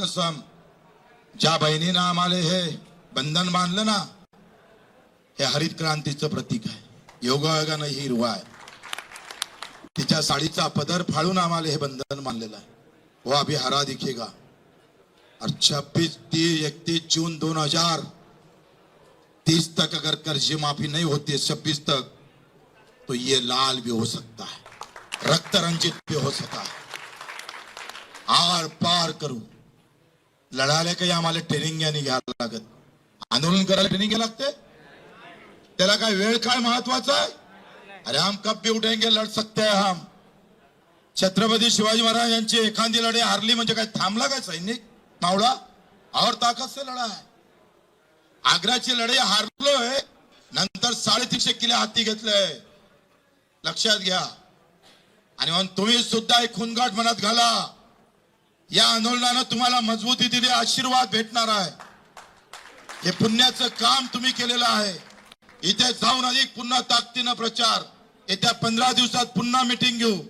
कसम ज्या बहिणीनं आम्हाला हे बंधन बांधलं ना हे हरित क्रांतीचं प्रतीक आहे. योगायोगानं ही हिरवा आहे. तिच्या साडीचा पदर फाळून आम्हाला हे बंधन मानलेलं आहे. हो, वो अभी हरा दिखेगा और छब्बीस तीस इकतीस जून दोन हजार तीस तक अगर कर्ज माफी नहीं होती है छब्बीस तक तो ये लाल भी हो सकता है रक्त रंजित भी हो सकता है। आर पार करू। लढायला काही आम्हाला ट्रेनिंग आणि घ्यायला लागत. आंदोलन करायला ट्रेनिंग घ्यायला लागते? त्याला काय वेळ काय महत्त्वाचा आहे? अरे हम कब भी उठेंगे लढ सकते हैं हम. छत्रपती शिवाजी महाराज यांची एखादी लढाई हारली म्हणजे काय थांबला काय सैनिक? मावळा? और ताकद से लढा आहे आग्राची लढाई हारलोय नंतर साडेतीनशे किले हाती घेतलंय लक्षात घ्या. आणि म्हणून तुम्ही सुद्धा एक खुनगाट मनात घाला. या आंदोलनानं तुम्हाला मजबूती दिली आशीर्वाद भेटणार आहे. हे पुण्याचं काम तुम्ही केलेलं आहे. इथे जाऊन अधिक पुन्हा ताकदीनं प्रचार. येत्या पंधरा दिवसात पुन्हा मिटिंग घेऊ.